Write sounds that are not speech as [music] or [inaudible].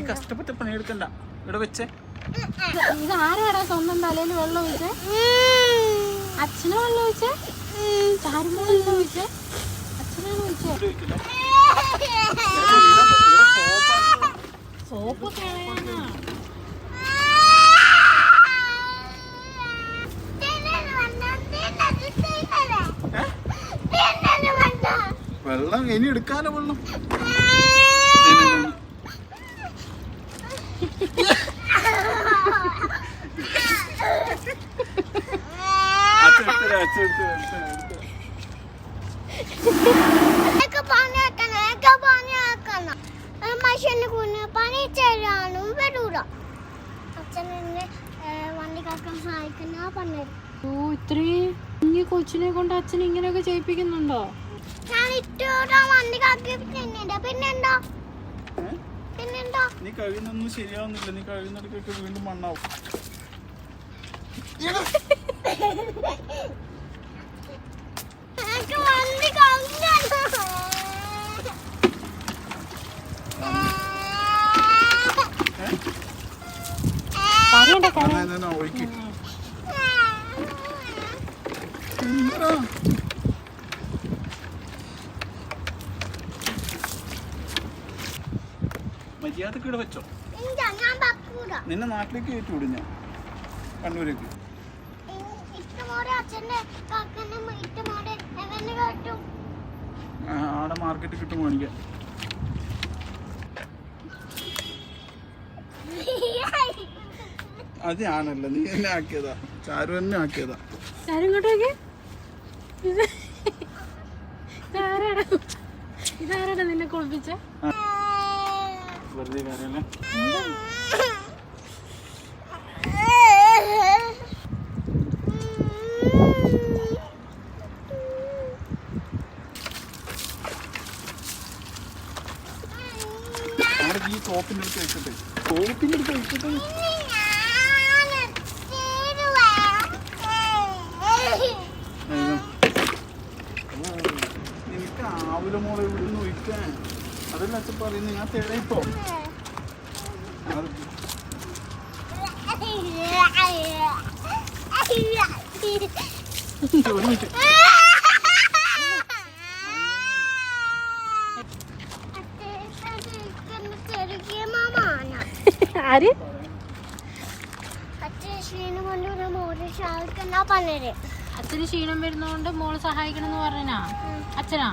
നീ കഷ്ടപ്പെട്ട് പണിയെടുക്കണ്ട. ഇവിടെ വെച്ചേ ഇത് ആരാടാ സ്വന്തം തലയിൽ വെള്ളം ഒഴിച്ചേ? അച്ഛനെ വെള്ളം ഒഴിച്ചേ? ചാരുമ്പോൾ വെള്ളം ഒഴിച്ചേ? അച്ഛനാണ് ഒഴിച്ചേ. സോപ്പ് കളയാനാ? വെള്ളം ഇനി എടുക്കാനോ വെള്ളം. അച്ഛൻ അച്ഛൻ മനുഷ്യന് കുഞ്ഞ് പണി ചെയ്യാനും വരൂല അച്ഛൻ എന്നെ വണ്ടി കാക്കാൻ സഹായിക്കുന്ന പറഞ്ഞത് ഓ ഇത്രയും കുഞ്ഞി കൊച്ചിനെ കൊണ്ട് അച്ഛൻ ഇങ്ങനെയൊക്കെ ചെയ്യിപ്പിക്കുന്നുണ്ടോ ഞാൻ ഇട്ടോടാ വണ്ടി കാക്കി പിന്നെന്താ പിന്നെന്താ നീ കഴിയുന്നൊന്നും ശരിയാവുന്നില്ല. നീ കഴിയുന്നിടക്കൊക്കെ വീണ്ടും മണ്ണാവും. എനിക്ക് വണ്ടി കാക്കണം കരയണ്ട കര എന്നാ, എന്നാ, എന്നാ, ഒഴുക്കി എന്തിനാ? മര്യാദയ്ക്ക് ഇവിടെ വെച്ചോ നിന്നെ നാട്ടിലേക്ക് കയറ്റി വിടും ഞാൻ. കണ്ണൂരേക്ക്. ആടെ മാർക്കറ്റ് കിട്ടും എനിക്ക് [laughs] അത് ഞാനല്ല നീ എന്നെ ആക്കിയതാ. ചാരു എന്നെ ആക്കിയതാ. ചാരു ഇങ്ങോട്ടേക്ക് ഇത് ഇതാരാടാ? ഇതാരാടാ നിന്നെ കുളിപ്പിച്ച? വെറുതെ കാര്യമല്ലേ അടുത്ത് വെച്ചിട്ട്. സോപ്പിന്റെ അടുത്ത് വെച്ചിട്ട്? നിനക്ക് ആവില മോളെ ഇവിടെ നിന്ന് ഒഴിക്കാൻ. അതല്ല അച്ഛൻ പറയുന്നത് ഞാൻ ഒരു മിനിറ്റ്. ആര്? അച്ഛന് ക്ഷീണം വരുന്നോണ്ട് മോൾ സഹായിക്കണം എന്ന് പറഞ്ഞാ അച്ഛനാ?